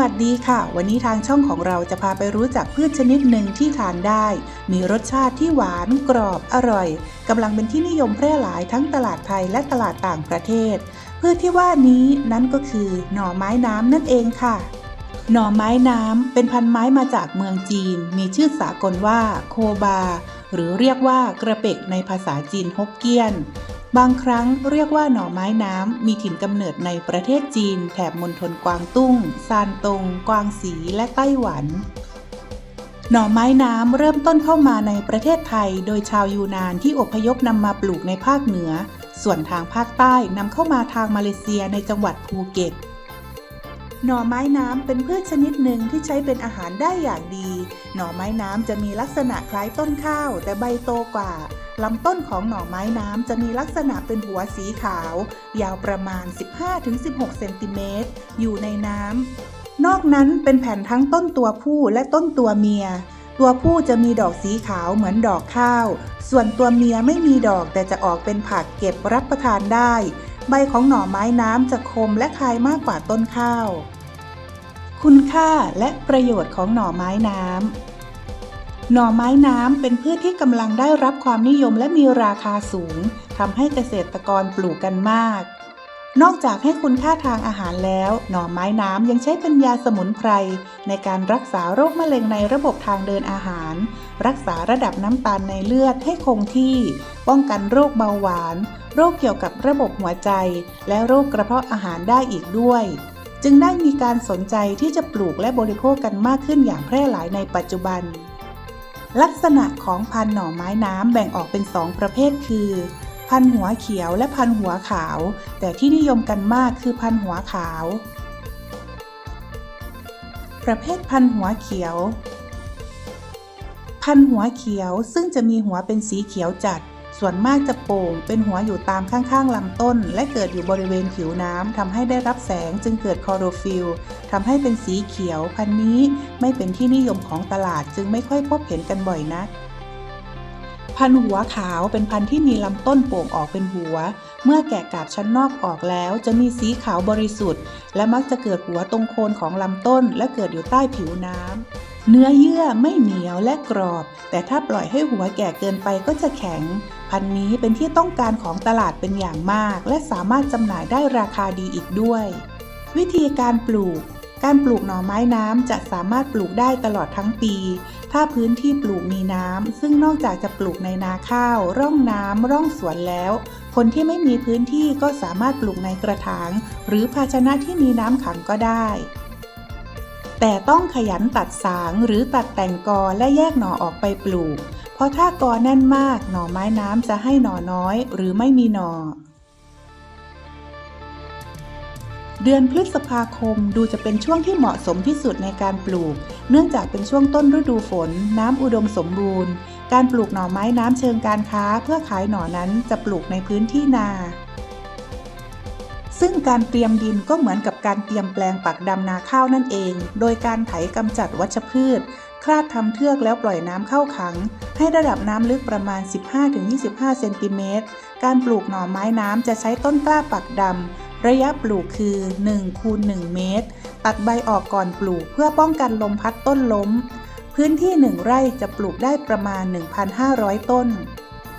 วัสดีค่ะ วันนี้ทางช่องของเราจะพาไปรู้จักพืชชนิดหนึ่งที่ทานได้ มีรสชาติที่หวานกรอบอร่อยกำลังเป็นที่นิยมแพร่หลายทั้งตลาดไทยและตลาดต่างประเทศ พืชที่ว่านี้นั่นก็คือหน่อไม้น้ำนั่นเองค่ะ หน่อไม้น้ำเป็นพันไม้มาจากเมืองจีน มีชื่อสากลว่าโคบา หรือเรียกว่ากระเปกในภาษาจีนฮกเกี้ยน บางครั้งเรียกว่าหน่อไม้น้ำ มีถิ่นกำเนิดในประเทศจีน แถบมณฑลกวางตุ้ง ซานตง กวางสี และไต้หวัน หน่อไม้น้ำเริ่มต้นเข้ามาในประเทศไทย โดยชาวยูนานที่อพยพนำมาปลูกในภาคเหนือ ส่วนทางภาคใต้นำเข้ามาทางมาเลเซียในจังหวัดภูเก็ต หน่อไม้น้ำเป็นพืชชนิดหนึ่งที่ใช้เป็นอาหารได้อย่างดี หน่อไม้น้ำจะมีลักษณะคล้ายต้นข้าว แต่ใบโตกว่า ลำต้นของหน่อไม้น้ำจะมีลักษณะเป็นหัวสีขาว ยาวประมาณ 15-16 เซนติเมตร อยู่ในน้ำ นอกนั้นเป็นแผ่นทั้งต้นตัวผู้และต้นตัวเมีย ตัวผู้จะมีดอกสีขาวเหมือนดอกข้าว ส่วนตัวเมียไม่มีดอกแต่จะออกเป็นผักเก็บรับประทานได้ ใบของหน่อไม้น้ำจะคมและคายมากกว่าต้นข้าว คุณค่าและประโยชน์ของหน่อไม้น้ำ หน่อไม้น้ำเป็นพืชที่กำลังได้รับความนิยมและมีราคาสูงทำให้เกษตรกรปลูกกันมาก นอกจากให้คุณค่าทางอาหารแล้ว หน่อไม้น้ำยังใช้เป็นยาสมุนไพร ในการรักษาโรคมะเร็งในระบบทางเดินอาหาร รักษาระดับน้ำตาลในเลือดให้คงที่ ป้องกันโรคเบาหวาน โรคเกี่ยวกับระบบหัวใจ และโรคกระเพาะอาหารได้อีกด้วยจึงได้มีการสนใจที่จะปลูกและบริโภคกันมากขึ้นอย่างแพร่หลายในปัจจุบัน ลักษณะของพันหน่อไม้น้ำแบ่งออกเป็นสองประเภทคือ พันหัวเขียวและพันหัวขาว แต่ที่นิยมกันมากคือพันหัวขาว ประเภทพันหัวเขียว พันหัวเขียวซึ่งจะมีหัวเป็นสีเขียวจัด ส่วนมากจะโป่ง เป็นหัวอยู่ตามข้างๆลำต้น และเกิดอยู่บริเวณผิวน้ำทำให้ได้รับแสงจึงเกิดคลอโรฟิลทำให้เป็นสีเขียว พันธุ์นี้ไม่เป็นที่นิยมของตลาดจึงไม่ค่อยพบเห็นกันบ่อยนักพันหัวขาวเป็นพันธุ์ที่มีลำต้นโป่งออกเป็นหัว เมื่อแกะกาบชั้นนอกออกแล้วจะมีสีขาวบริสุทธิ์ และมักจะเกิดหัวตรงโคนของลำต้น และเกิดอยู่ใต้ผิวน้ำ เนื้อเยื่อไม่เหนียวและกรอบ แต่ถ้าปล่อยให้หัวแก่เกินไปก็จะแข็ง พันธุ์นี้เป็นที่ต้องการของตลาดเป็นอย่างมาก และสามารถจำหน่ายได้ราคาดีอีกด้วย วิธีการปลูก การปลูกหน่อไม้น้ำจะสามารถปลูกได้ตลอดทั้งปี ถ้าพื้นที่ปลูกมีน้ำซึ่งนอกจากจะปลูกในนาข้าว ร่องน้ำร่องสวนแล้ว คนที่ไม่มีพื้นที่ก็สามารถปลูกในกระถาง หรือภาชนะที่มีน้ำขังก็ได้ แต่ต้องขยันตัดสางหรือตัดแต่งกอและแยกหน่อออกไปปลูก เพราะถ้ากอแน่นมากหน่อไม้น้ำจะให้หน่อน้อยหรือไม่มีหน่อ เดือนพฤษภาคมดูจะเป็นช่วงที่เหมาะสมที่สุดในการปลูก เนื่องจากเป็นช่วงต้นฤดูฝน น้ำอุดมสมบูรณ์ การปลูกหน่อไม้น้ำเชิงการค้า เพื่อขายหน่อนั้นจะปลูกในพื้นที่นา ซึ่งการเตรียมดินก็เหมือนกับการเตรียมแปลงปักดำนาข้าวนั่นเอง โดยการไถกำจัดวัชพืช คลาดทำเทือกแล้วปล่อยน้ำเข้าขัง ให้ระดับน้ำลึกประมาณ 15-25 เซนติเมตร การปลูกหน่อไม้น้ำจะใช้ต้นกล้าปักดำ ระยะปลูกคือ1คูณ1เมตร ตัดใบออกก่อนปลูกเพื่อป้องกันลมพัดต้นล้ม พื้นที่ 1 ไร่จะปลูกได้ประมาณ 1,500 ต้น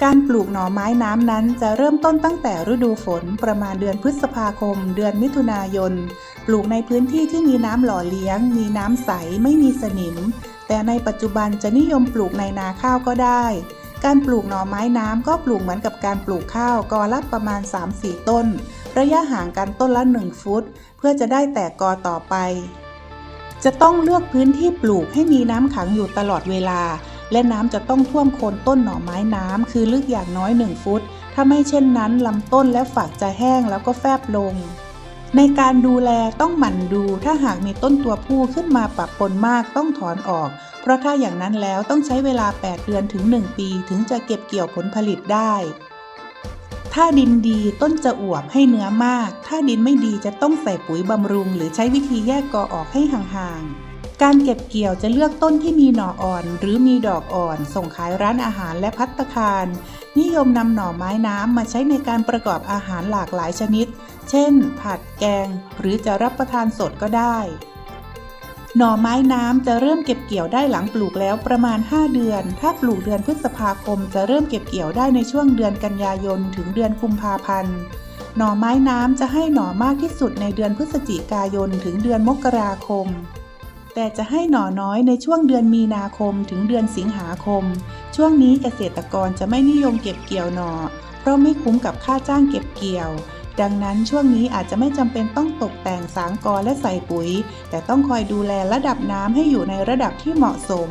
การปลูกหน่อไม้น้ำนั้นจะเริ่มต้นตั้งแต่ฤดูฝนประมาณเดือนพฤษภาคม เดือนมิถุนายน ปลูกในพื้นที่ที่มีน้ำหล่อเลี้ยง มีน้ำใสไม่มีสนิม แต่ในปัจจุบันจะนิยมปลูกในนาข้าวก็ได้ การปลูกหน่อไม้น้ำก็ปลูกเหมือนกับการปลูกข้าวกอละประมาณ 3-4 ต้น ระยะห่างกันต้นละ 1 ฟุต เพื่อจะได้แตกกอต่อไป จะต้องเลือกพื้นที่ปลูกให้มีน้ำขังอยู่ตลอดเวลา และน้ำจะต้องท่วมโคนต้นหน่อไม้น้ำคือลึกอย่างน้อย 1 ฟุต ถ้าไม่เช่นนั้นลำต้นและฝักจะแห้งแล้วก็แฟบลง ในการดูแลต้องหมั่นดู ถ้าหากมีต้นตัวผู้ขึ้นมาปะปนมากต้องถอนออก เพราะถ้าอย่างนั้นแล้วต้องใช้เวลา 8 เดือนถึง 1 ปีถึงจะเก็บเกี่ยวผลผลิตได้ถ้าดินดีต้นจะอวบให้เนื้อมาก ถ้าดินไม่ดีจะต้องใส่ปุ๋ยบำรุง หรือใช้วิธีแยกกอออกให้ห่างๆ การเก็บเกี่ยวจะเลือกต้นที่มีหน่ออ่อน หรือมีดอกอ่อน ส่งขายร้านอาหารและพัตตาคาร นิยมนำหน่อไม้น้ำมาใช้ในการประกอบอาหารหลากหลายชนิด เช่น ผัดแกง หรือจะรับประทานสดก็ได้ หน่อไม้น้ำจะเริ่มเก็บเกี่ยวได้หลังปลูกแล้วประมาณ 5 เดือน ถ้าปลูกเดือนพฤษภาคม จะเริ่มเก็บเกี่ยวได้ในช่วงเดือนกันยายนถึงเดือนกุมภาพันธ์หน่อไม้น้ำจะให้หน่อมากที่สุดในเดือนพฤศจิกายนถึงเดือนมกราคม แต่จะให้หน่อน้อยในช่วงเดือนมีนาคมถึงเดือนสิงหาคม ช่วงนี้เกษตรกรจะไม่นิยมเก็บเกี่ยวหน่อ เพราะไม่คุ้มกับค่าจ้างเก็บเกี่ยว ดังนั้นช่วงนี้อาจจะไม่จำเป็นต้องตกแต่งสางกอและใส่ปุ๋ย แต่ต้องคอยดูแลระดับน้ำให้อยู่ในระดับที่เหมาะสม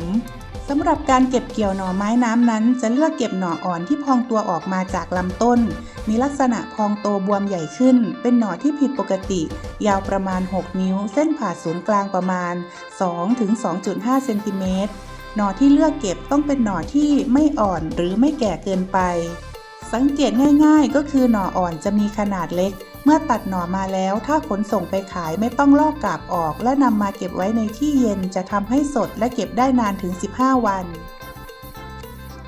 สำหรับการเก็บเกี่ยวหน่อไม้น้ำนั้น จะเลือกเก็บหน่ออ่อนที่พองตัวออกมาจากลำต้น มีลักษณะพองโตบวมใหญ่ขึ้น เป็นหน่อที่ผิดปกติ ยาวประมาณ 6 นิ้ว เส้นผ่าศูนย์กลางประมาณ 2-2.5 เซนติเมตรหน่อที่เลือกเก็บต้องเป็นหน่อที่ไม่อ่อนหรือไม่แก่เกินไป สังเกตง่ายๆ ก็คือหน่ออ่อนจะมีขนาดเล็ก เมื่อตัดหน่อมาแล้ว ถ้าขนส่งไปขายไม่ต้องลอกกาบออก และนำมาเก็บไว้ในที่เย็นจะทำให้สดและเก็บได้นานถึง 15 วัน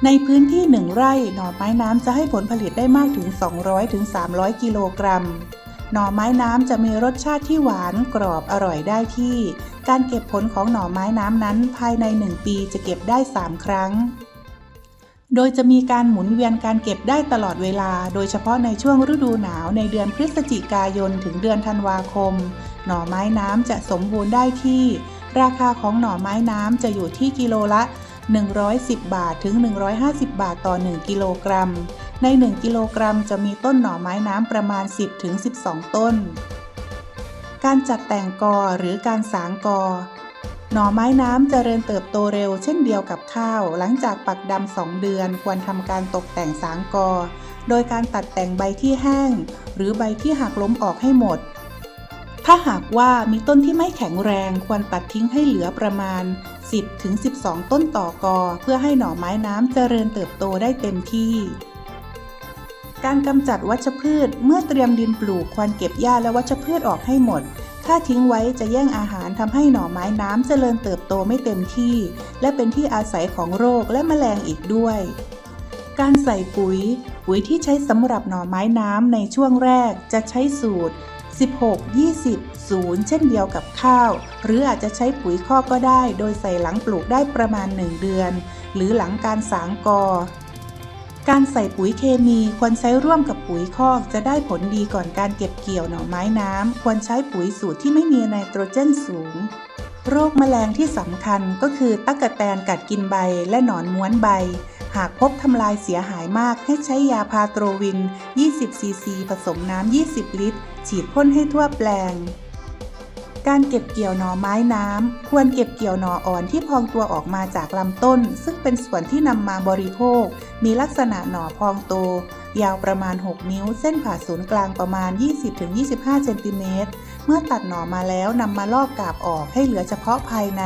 ในพื้นที่1ไร่หน่อไม้น้ำจะให้ผลผลิตได้มากถึง 200-300 กิโลกรัมหน่อไม้น้ำจะมีรสชาติที่หวานกรอบอร่อยได้ที่ การเก็บผลของหน่อไม้น้ำนั้น ภายใน 1 ปีจะเก็บได้ 3 ครั้ง โดยจะมีการหมุนเวียนการเก็บได้ตลอดเวลา โดยเฉพาะในช่วงฤดูหนาวในเดือนพฤศจิกายนถึงเดือนธันวาคม หน่อไม้น้ำจะสมบูรณ์ได้ที่ ราคาของหน่อไม้น้ำจะอยู่ที่กิโลละ 110 บาทถึง 150 บาทต่อ 1 กิโลกรัม ใน 1 กิโลกรัมจะมีต้นหน่อไม้น้ำประมาณ 10ถึง12 ต้น การจัดแต่งกอหรือการสางกอ หน่อไม้น้ำเจริญเติบโตเร็วเช่นเดียวกับข้าว หลังจากปักดำสองเดือนควรทำการตกแต่งสางกอ โดยการตัดแต่งใบที่แห้ง หรือใบที่หักล้มออกให้หมด ถ้าหากว่ามีต้นที่ไม่แข็งแรงควรตัดทิ้งให้เหลือประมาณ 10ถึง12 ต้นต่อกอ เพื่อให้หน่อไม้น้ำเจริญเติบโตได้เต็มที่การกำจัดวัชพืชเมื่อเตรียมดินปลูกควรเก็บหญ้าและวัชพืชออกให้หมด ถ้าทิ้งไว้จะแย่งอาหารทำให้หน่อไม้น้ำเจริญเติบโตไม่เต็มที่ และเป็นที่อาศัยของโรคและแมลงอีกด้วย การใส่ปุ๋ย ปุ๋ยที่ใช้สำหรับหน่อไม้น้ำในช่วงแรกจะใช้สูตร 16 20 0 เช่นเดียวกับข้าว หรืออาจจะใช้ปุ๋ยคอกก็ได้ โดยใส่หลังปลูกได้ประมาณ 1 เดือน หรือหลังการสางกอ การใส่ปุ๋ยเคมีควรใช้ร่วมกับปุ๋ยคอกจะได้ผลดีก่อนการเก็บเกี่ยวหน่อไม้น้ำ ควรใช้ปุ๋ยสูตรที่ไม่มีไนโตรเจนสูง โรคแมลงที่สำคัญก็คือตั๊กแตนกัดกินใบและหนอนม้วนใบ หากพบทำลายเสียหายมากให้ใช้ยาพาโตรวิน 20 ซีซี ผสมน้ำ 20 ลิตร ฉีดพ่นให้ทั่วแปลง การเก็บเกี่ยวหน่อไม้น้ำ ควรเก็บเกี่ยวหน่ออ่อนที่พองตัวออกมาจากลำต้น ซึ่งเป็นส่วนที่นำมาบริโภค มีลักษณะหน่อพองโต ยาวประมาณ 6 นิ้ว เส้นผ่าศูนย์กลางประมาณ 20-25 เซนติเมตร เมื่อตัดหน่อมาแล้วนำมาลอกกาบออกให้เหลือเฉพาะภายใน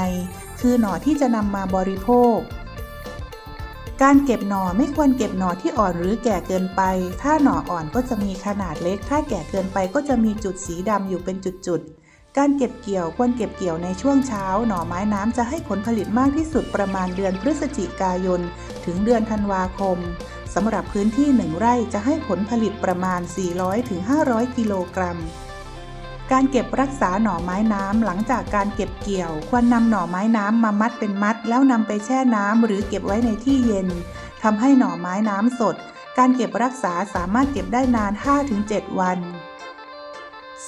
คือหน่อที่จะนำมาบริโภคการเก็บหน่อไม่ควรเก็บหน่อที่อ่อนหรือแก่เกินไป ถ้าหน่ออ่อนก็จะมีขนาดเล็ก ถ้าแก่เกินไปก็จะมีจุดสีดำอยู่เป็นจุดๆ การเก็บเกี่ยวควรเก็บเกี่ยวในช่วงเช้า หน่อไม้น้ำจะให้ผลผลิตมากที่สุดประมาณเดือนพฤศจิกายน ถึงเดือนธันวาคมสำหรับพื้นที่ 1 ไร่จะให้ผลผลิตประมาณ 400-500 กิโลกรัม การเก็บรักษาหน่อไม้น้ำหลังจากการเก็บเกี่ยว ควรนำหน่อไม้น้ำมามัดเป็นมัด แล้วนำไปแช่น้ำหรือเก็บไว้ในที่เย็นทำให้หน่อไม้น้ำสด การเก็บรักษาสามารถเก็บได้นาน 5-7 วัน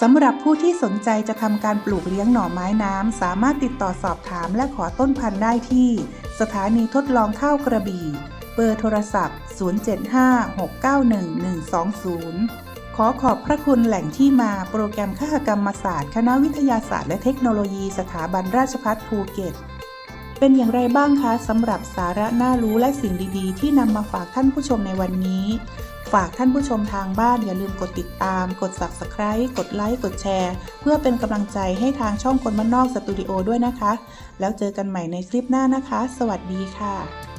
สำหรับผู้ที่สนใจจะทำการปลูกเลี้ยงหน่อไม้น้ำ สามารถติดต่อสอบถามและขอต้นพันธุ์ได้ที่ สถานีทดลองข้าวกระบี่เบอร์โทรศัพท์ 075-691-120 ขอขอบพระคุณแหล่งที่มาโปรแกรมคหกรรมศาสตร์ คณะวิทยาศาสตร์และเทคโนโลยีสถาบันราชภัฏภูเก็ต เป็นอย่างไรบ้างคะสำหรับสาระน่ารู้และสิ่งดีๆ ที่นำมาฝากท่านผู้ชมในวันนี้ ฝากท่านผู้ชมทางบ้านอย่าลืมกดติดตาม กด subscribe กดไลค์ กดแชร์ เพื่อเป็นกำลังใจให้ทางช่องคนบ้านนอกสตูดิโอด้วยนะคะ แล้วเจอกันใหม่ในคลิปหน้านะคะ สวัสดีค่ะ